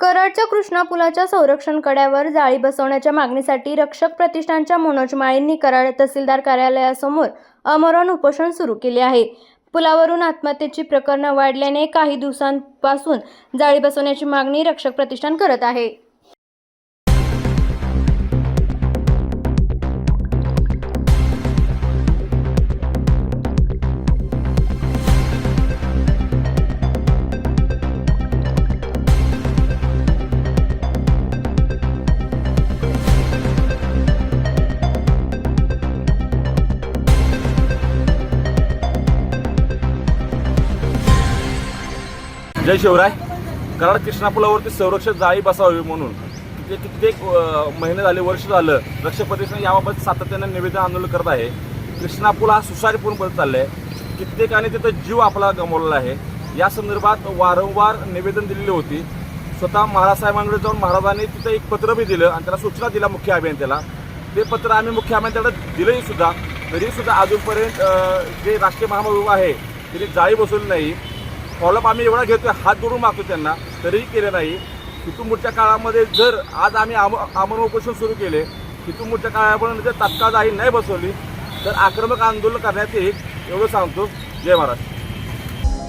कराडच्या कृष्णा पुलाच्या संरक्षण कड्यावर जाळी बसवण्याच्या मागणीसाठी रक्षक प्रतिष्ठानच्या मनोज माळींनी कराड तहसीलदार कार्यालयासमोर अमरण उपोषण सुरू केले आहे. पुलावरून आत्महत्येची प्रकरणं वाढल्याने काही दिवसांपासून जाळी बसवण्याची मागणी रक्षक प्रतिष्ठान करत आहे. जय शिवराय. कराड कृष्णा पुलावरती संरक्षक जाळी बसावी म्हणून. तिथे कित्येक महिने झाले वर्ष झालं रक्षक याबाबत सातत्यानं निवेदन आंदोलन करत आहे. कृष्णा पूल हा सुसारीपूर्ण बदल चालला आहे कित्येकाने तिथं जीव आपला गमावलेला आहे. या संदर्भात वारंवार निवेदन दिलेली होती. स्वतः महाराज साहेबांकडे जाऊन महाराजांनी तिथं एक पत्र बी दिलं आणि त्याला सूचना दिल्या मुख्य अभियंत्याला. ते पत्र आम्ही मुख्य अभियंत्याकडे दिलंही सुद्धा. तरीसुद्धा अजूनपर्यंत जे राष्ट्रीय महामार्ग आहे तिथे जाळी बसवली नाही. फॉलोअप आम्ही एवढा घेतोय हात जोडून मागतो त्यांना तरीही केलं नाही. तिथून पुढच्या काळामध्ये जर आज आम्ही आम आमरण उपोषण सुरू केले तिथून पुढच्या काळापर्यंत जर तात्काळ जाही नाही बसवली तर आक्रमक आंदोलन करण्यात येईल एवढं सांगतो. जय महाराज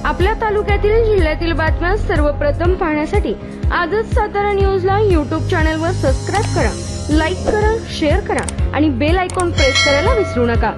आपल्या तालुक्यातील जिल्ह्यातील बातम्या सर्वप्रथम पाहण्यासाठी आजच सातारा न्यूजला यूट्यूब चॅनलवर सबस्क्राईब करा लाईक करा शेअर करा आणि बेल आयकॉन प्रेस करायला विसरू नका.